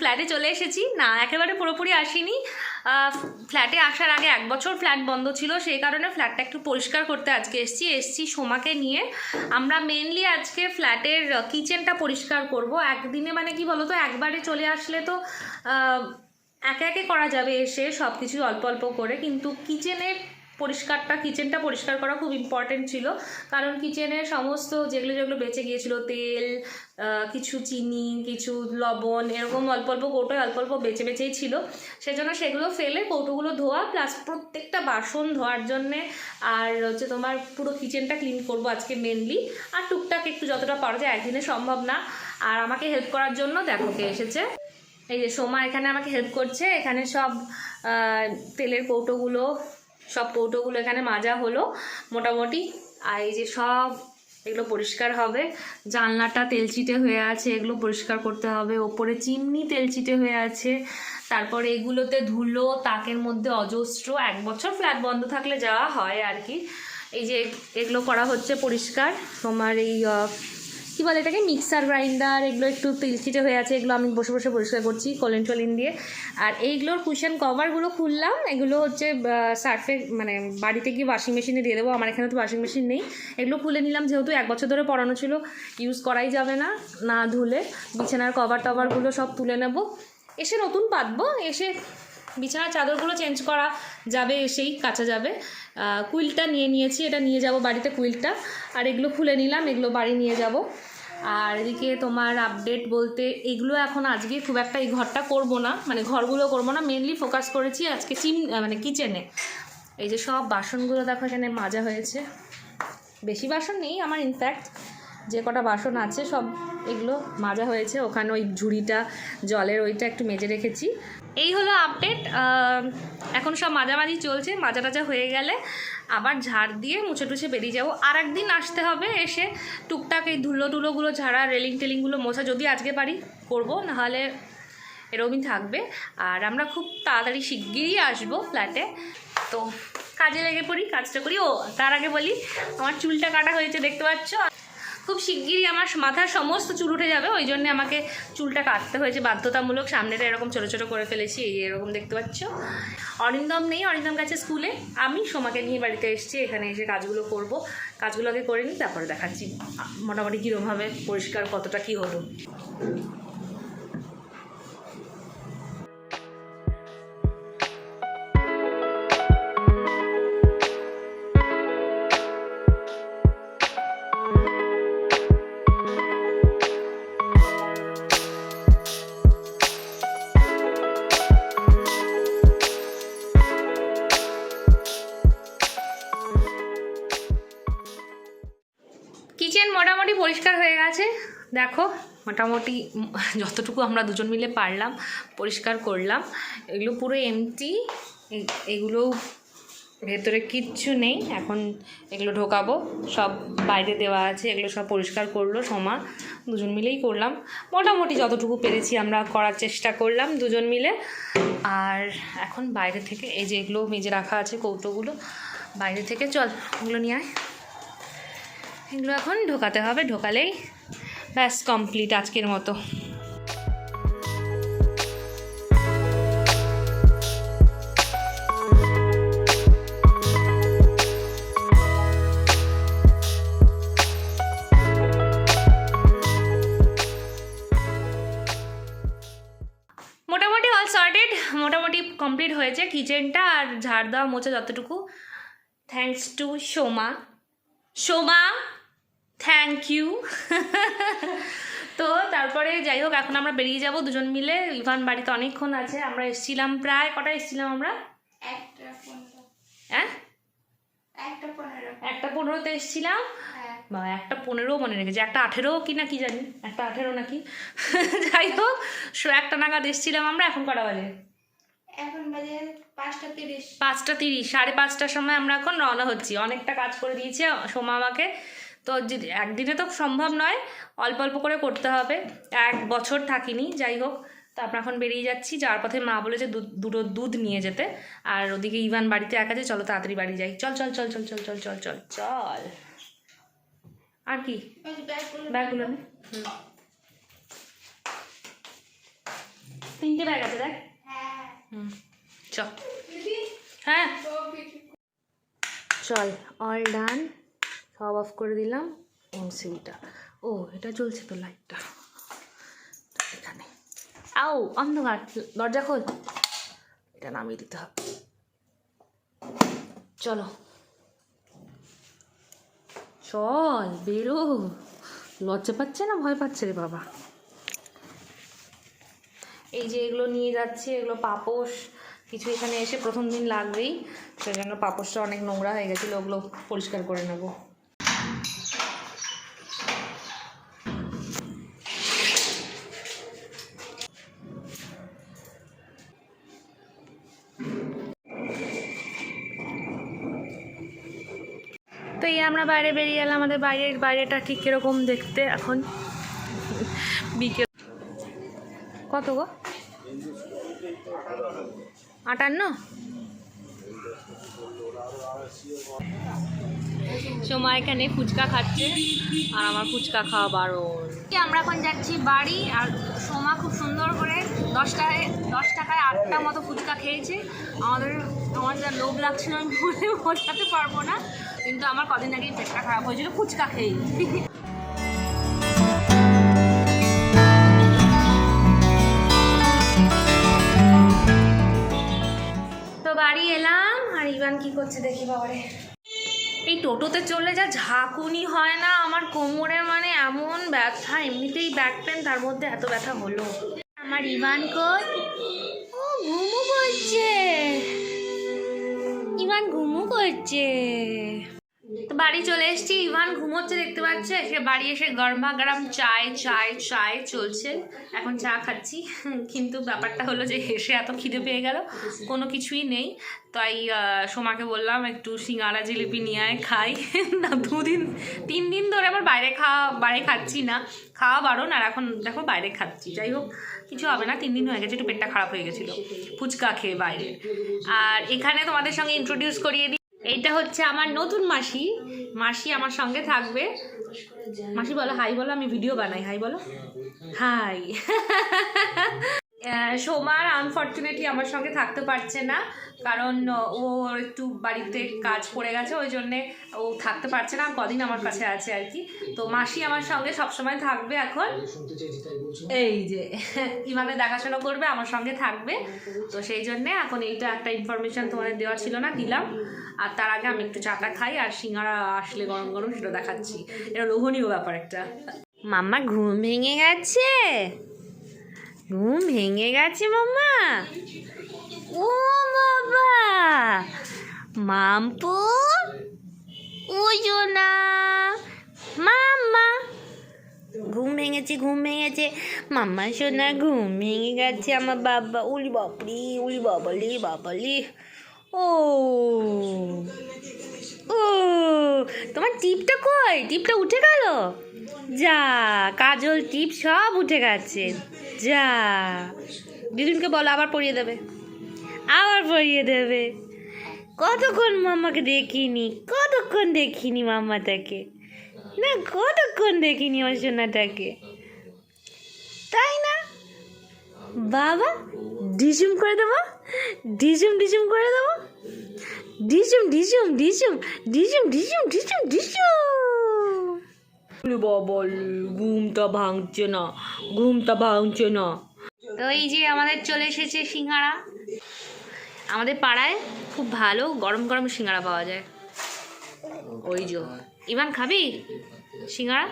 ফ্ল্যাটে চলে এসেছি। না, একেবারে পুরোপুরি আসিনি। ফ্ল্যাটে আসার আগে এক বছর ফ্ল্যাট বন্ধ ছিল, সেই কারণে ফ্ল্যাটটা একটু পরিষ্কার করতে আজকে এসেছি। এসেছি সোমাকে নিয়ে। আমরা মেনলি আজকে ফ্ল্যাটের কিচেনটা পরিষ্কার করব। একদিনে মানে কি বলো তো একবারে চলে আসলে তো একে একে করা যাবে এসে সব কিছু অল্প অল্প করে। কিন্তু কিচেনের পরিষ্কারটা কিচেনটা পরিষ্কার করা খুব ইম্পর্টেন্ট ছিল। কারণ কিচেনের সমস্ত যেগুলো যেগুলো বেঁচে গিয়েছিল, তেল কিছু চিনি, কিছু লবণ, এরকম অল্প অল্প কৌটোয় অল্প অল্প বেঁচে বেঁচেই ছিল। সেজন্য সেগুলো ফেলে কৌটোগুলো ধোয়া প্লাস প্রত্যেকটা বাসন ধোয়ার জন্যে আর হচ্ছে তোমার পুরো কিচেনটা ক্লিন করব আজকে মেনলি আর টুকটাক একটু যতটা পারা যায় একদিনে সম্ভব না। আর আমাকে হেল্প করার জন্য দেখো কে এসেছে। এই যে সোমা এখানে আমাকে হেল্প করছে। এখানে সব তেলের কৌটোগুলো সব কৌটোগুলো এখানে মাজা হলো। মোটামুটি, আর এই যে সব এগুলো পরিষ্কার হবে। জানলাটা তেলচিটে হয়ে আছে, এগুলো পরিষ্কার করতে হবে। ওপরে চিমনি তেলচিটে হয়ে আছে। তারপরে এগুলোতে ধুলো, তাকের মধ্যে অজস্র, এক বছর ফ্ল্যাট বন্ধ থাকলে যাওয়া হয় আর কি। এই যে এগুলো করা হচ্ছে পরিষ্কার। তোমার এই কি বলে এটাকে? মিক্সার গ্রাইন্ডার, এগুলো একটু তিলচিটে হয়ে আছে, এগুলো আমি বসে বসে পরিষ্কার করছি কলেন টলিন দিয়ে। আর এইগুলোর কুশন কভারগুলো খুললাম, এগুলো হচ্ছে সার্ফে মানে বাড়িতে গিয়ে ওয়াশিং মেশিনে দিয়ে দেবো, আমার এখানে তো ওয়াশিং মেশিন নেই। এগুলো খুলে নিলাম, যেহেতু এক বছর ধরে পড়ানো ছিল ইউজ করাই যাবে না না ধুলে। বিছানার কভার টভারগুলো সব তুলে নেব। এসে নতুন পাতবো, এসে বিছানার চাদরগুলো চেঞ্জ করা যাবে এসেই কাচা যাবে। কুইলটা নিয়ে নিয়েছি, এটা নিয়ে যাব বাড়িতে কুইলটা আর এগুলো খুলে নিলাম, এগুলো বাড়ি নিয়ে যাব। আর এদিকে তোমার আপডেট বলতে, এগুলো এখন আজকে খুব একটা এই ঘরটা করব না মানে ঘরগুলো করব না মেনলি ফোকাস করেছি আজকে চিম মানে কিচেনে এই যে সব বাসনগুলো দেখো এখানে মাজা হয়েছে। বেশি বাসন নেই আমার ইনফ্যাক্ট যে কটা বাসন আছে সব এগুলো মাজা হয়েছে। ওখানে ওই ঝুড়িটা, জলের ওইটা একটু মেজে রেখেছি। এই হলো আপডেট এখন সব মাঝামাঝি চলছে, মাজা টাজা হয়ে গেলে আবার ঝাড় দিয়ে মুছে টুছে বেরিয়ে যাব। আর একদিন আসতে হবে এসে টুকটাক এই ধুলো টুলোগুলো ঝাড়া, রেলিং টেলিংগুলো মোছা। যদি আজকে পারি করব, নাহলে এরকমই থাকবে। আর আমরা খুব তাড়াতাড়ি শিগগিরই আসব ফ্ল্যাটে তো কাজে লেগে পড়ি, কাজটা করি। ও, তার আগে বলি, আমার চুলটা কাটা হয়েছে, দেখতে পাচ্ছ? খুব শিগগিরই আমার মাথার সমস্ত চুল উঠে যাবে, ওই জন্যে আমাকে চুলটা কাটতে হয়েছে বাধ্যতামূলক। সামনেটা এরকম ছোটো ছোটো করে ফেলেছি, এই এরকম দেখতে পাচ্ছ। অরিন্দম নেই, অরিন্দম গেছে স্কুলে। আমি সোমাকে নিয়ে বাড়িতে এসেছি, এখানে এসে কাজগুলো করব। কাজগুলো আগে করে নিই, তারপরে দেখাচ্ছি মোটামুটি কীরকমভাবে পরিষ্কার কতটা কী হলো। পরিষ্কার হয়ে গেছে। দেখো, মোটামুটি যতটুকু আমরা দুজন মিলে পারলাম, পরিষ্কার করলাম। এগুলো পুরো এমটি এগুলো ভেতরে কিচ্ছু নেই। এখন এগুলো ঢোকাবো। সব বাইরে দেওয়া আছে, এগুলো সব পরিষ্কার করল সোমা। দুজন মিলেই করলাম। মোটামুটি যতটুকু পেরেছি আমরা করার চেষ্টা করলাম দুজন মিলে। আর এখন বাইরে থেকে, এই যে এগুলো মেজে রাখা আছে কৌটোগুলো, বাইরে থেকে চল, ওগুলো নিয়ে আয়। এগুলো এখন ঢোকাতে হবে, ঢোকালেই ব্যাস কমপ্লিট আজকের মতো। মোটামুটি অল সর্টেড মোটামুটি কমপ্লিট হয়েছে কিচেনটা আর ঝাড় দেওয়া মোছা যতটুকু। Thanks to Soma Soma thank you তো তারপরে যাই হোক এখন আমরা বেরিয়ে যাব দুজন মিলে। ইভান বাড়িতে অনেকক্ষণ আছে আমরা এসেছিলাম প্রায় কটা এসেছিলাম আমরা? একটা হ্যাঁ? একটা পনেরোতে এসেছিলাম? হ্যাঁ। বা একটা পনেরো মনে রেখেছি একটা আঠেরো কি না কি জানি একটা আঠেরো নাকি? যাই হোক সো একটা নাগাদ এসেছিলাম আমরা এখন কটা বাজে? এখন বাজে পাঁচটা তিরিশ। পাঁচটা তিরিশ সাড়ে পাঁচটার সময় আমরা এখন রওনা হচ্ছি। অনেকটা কাজ করে দিয়েছে সোমা আমাকে। তো একদিনে তো সম্ভব নয়, অল্প অল্প করে করতে হবে। এক বছর থাকিনি, যাই হোক। তো আমরা এখন বেরিয়ে যাচ্ছি, যাওয়ার পথে মা বলেছে দুটো দুধ নিয়ে যেতে। আর ওদিকে ইভান বাড়িতে একা আছে, চলো তাড়াতাড়ি বাড়ি যাই। চল চল চল চল চল চল চল চল চল। আর কি? ব্যাগগুলো। তিনটে ব্যাগ আছে, দেখ। হুম। চ। হ্যাঁ। চল অল ডান সব অফ করে দিলাম এমসিবিটা ও, এটা চলছে তো লাইটটা। এখানে। আও, অন্ধকার। দরজা খোল। এটা নামিয়ে দিতে হবে। চলো। চল, বেরো। লজ্জা পাচ্ছে না? ভয় পাচ্ছে রে বাবা। এই যে এগুলো নিয়ে যাচ্ছে, এগুলো পাপোশ। কিছু এখানে এসে প্রথম দিন লাগবেই। সেই জন্য পাপোশটা অনেক নোংরা হয়ে গেছিল, ওগুলো পরিষ্কার করে নেব। তো এই আমরা বাইরে বেরিয়ে এলাম, আমাদের বাইরের বাইরেটা ঠিক কীরকম দেখতে এখন? বিকেল। কত গো? আটান্ন? সময় এখানে ফুচকা খাচ্ছে আর আমার ফুচকা খাওয়া বারণ। আমরা এখন যাচ্ছি বাড়ি আর সোমা খুব সুন্দর করে দশ টাকায় দশ টাকায় আটটা মতো ফুচকা খেয়েছে। আমাদের, আমার যা লোভ লাগছিল আমি বলে বোঝাতে পারব না। কিন্তু আমার কদিন আগেই পেটটা খারাপ হয়েছিল, ফুচকা খেয়েই। তো বাড়ি এলাম, আর ইভান কি করছে দেখি বাবারে। এই টোটোতে চলে যা ঝাঁকুনি হয় না, আমার কোমরে মানে এমন ব্যথা, এমনিতেই ব্যাক পেন তার মধ্যে এত ব্যথা হলো। আমার ইমান কই? ও ঘুমু করছে। ইমান ঘুমু করছে। তো বাড়ি চলে এসেছি। ইভান ঘুমোচ্ছে, দেখতে পাচ্ছে। সে বাড়ি এসে গরমা গরম চায় চায় চায়, চলছে। এখন চা খাচ্ছি। কিন্তু ব্যাপারটা হলো যে হেসে এত খিদে পেয়ে গেল, কোনো কিছুই নেই। তাই সোমাকে বললাম, একটু সিঙ্গারা, জিলিপি নিয়ে খাই। না, দুদিন, তিন দিন ধরে আবার বাইরে খাওয়া, বাইরে খাচ্ছি না। খাওয়া বারণ, আর এখন দেখো বাইরে খাচ্ছি। যাই হোক, কিছু হবে না। তিন দিন হয়ে গেছে, একটু পেটটা খারাপ হয়ে গেছিল। ফুচকা খেয়ে বাইরে। আর এখানে তোমাদের সঙ্গে ইন্ট্রোডিউস করিয়ে দিই। এইটা হচ্ছে আমার নতুন মাসি। মাসি আমার সঙ্গে থাকবে। মাসি বলো, হাই, বলো, আমি ভিডিও বানাই। হাই, বলো। হাই। সোমার আনফর্চুনেটলি আমার সঙ্গে থাকতে পারছে না, কারণ ও একটু বাড়িতে কাজ পড়ে গেছে, ওই জন্যে ও থাকতে পারছে না, কদিন আমার কাছে আছে আর কি। তো মাসি আমার সঙ্গে সবসময় থাকবে এখন। এই যে ইভাবে দেখাশোনা করবে, আমার সঙ্গে থাকবে। তো সেই জন্যে এখন এইটা একটা ইনফরমেশন তোমাদের দেওয়া ছিল না, দিলাম। আর তার আগে আমি একটু চাটা খাই আর সিঙ্গারা আসলে গরম গরম সেটা দেখাচ্ছি। এটা লোভনীয় ব্যাপার একটা। মাম্মা, ঘুম ভেঙে গেছে? ঘুম ভেঙে গেছে মাম্মা? ও বাবা! মাম্পু? না। মাম্মা! ঘুম ভেঙেছে ঘুম ভেঙেছে। মাম্মা সোনা ঘুম ভেঙে গেছে আমার বাবা। উলি বাপরি উলি বাবালি বাবালি ও ও, তোমার টিপটা কই? টিপটা উঠে গেল? যা, কাজল টিপ সব উঠে গেছে। যা দিদুনকে বলো, আবার পরিয়ে দেবে। আবার পরিয়ে দেবে। কতক্ষণ মাম্মাকে দেখিনি, কতক্ষণ দেখিনি মাম্মাটাকে? না, কতক্ষণ দেখিনি আমার সোনাটাকে? বাবা ডিসুম করে দেবো? ডিসুম ডিসুম করে দেবো? ডিসুম ডিসুম ডিসুম ডিসুম ডিসুম ডিসুম ডিসুম। বাবা ঘুমটা ভাঙছে না ঘুমটা ভাঙছে না। তো এই যে আমাদের চলে এসেছে সিঙ্গারা। আমাদের পাড়ায় খুব ভালো গরম গরম সিঙ্গারা পাওয়া যায়। ওই যে। ইমান খাবি? সিঙ্গারা?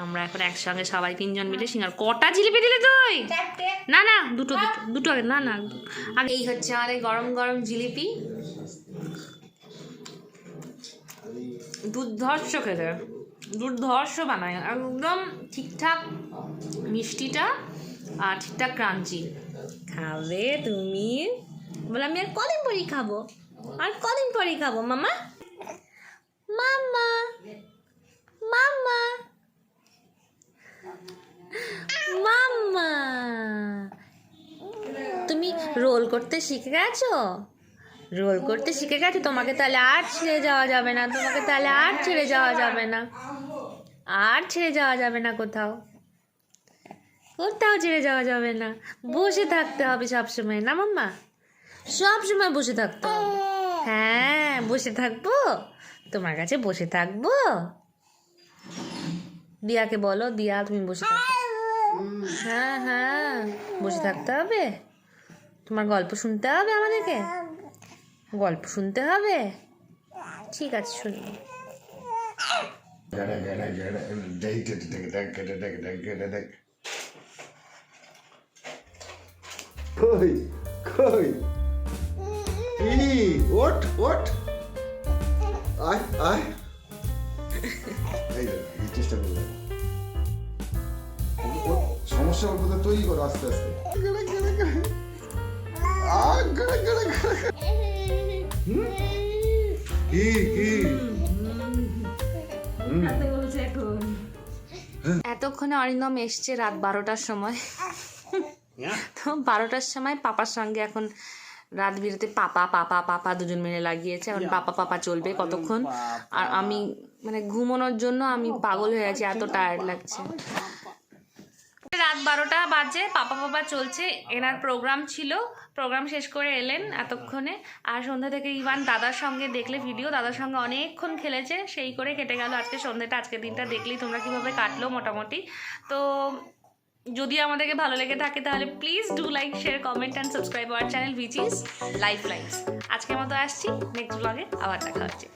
আমরা এখন একসঙ্গে সবাই তিনজন মিলে সিঙ্গারা কটা জিলিপি দিলে তুই? না না দুটো দুটো দুটো আগে না না আর এই হচ্ছে আমাদের গরম গরম জিলিপি। দুর্ধর্ষ খেতে। দুর্ধর্ষ বানায়। একদম ঠিকঠাক মিষ্টিটা আর ঠিকঠাক ক্রাঞ্চি। খাবে তুমি। বলে আমি আর কদিন পরেই খাব? আর কদিন পরেই খাব মামা? মামা। মামা। মাম্মা! তুমি রোল করতে শিখে গেছো? রোল করতে শিখে গেছো? তোমাকে তাহলে আর ছেড়ে যাওয়া যাবে না, তোমাকে তাহলে আর ছেড়ে যাওয়া যাবে না। আর ছেড়ে যাওয়া যাবে না কোথাও। কোথাও ছেড়ে যাওয়া যাবে না। বসে থাকতে হবে সবসময়, না মাম্মা? সবসময় বসে থাকতে হবে। হ্যাঁ বসে থাকব। তোমার কাছে বসে থাকব। দিয়াকে বলো দিয়া তুমি বসে থাকো হ্যাঁ হ্যাঁ বসে থাকতে হবে তোমার গল্প শুনতে হবে আমাদেরকে গল্প শুনতে হবে ঠিক আছে শুনি. কই কই আয় আয় এই চেষ্টা সমস্যা অল্প তৈরি করো আস্তে আস্তে? কি কি এতক্ষণে অরিন্দম এসছে রাত বারোটার সময় তো বারোটার সময় পাপার সঙ্গে এখন রাত বিরতে পাপা পাপা পাপা দুজন মিলে লাগিয়েছে। এখন পাপা পাপা চলবে কতক্ষণ? আর আমি মানে ঘুমানোর জন্য আমি পাগল হয়ে আছি এত টায়ার্ড লাগছে। রাত বারোটা বাজে পাপা পাপা চলছে। এনার প্রোগ্রাম ছিল প্রোগ্রাম শেষ করে এলেন এতক্ষণে। আর সন্ধ্যা থেকে ইভান দাদার সঙ্গে দেখলে ভিডিও দাদার সঙ্গে অনেকক্ষণ খেলেছে সেই করে কেটে গেল। আজকে সন্ধ্যাটা আজকের দিনটা দেখলেই তোমরা কীভাবে কাটলো মোটামুটি। তো যদি আমাদেরকে ভালো লেগে থাকে, তাহলে please do like share comment and subscribe our channel which is life life আজকের মতো আসছি নেক্সট ব্লগে আবার দেখা হচ্ছে।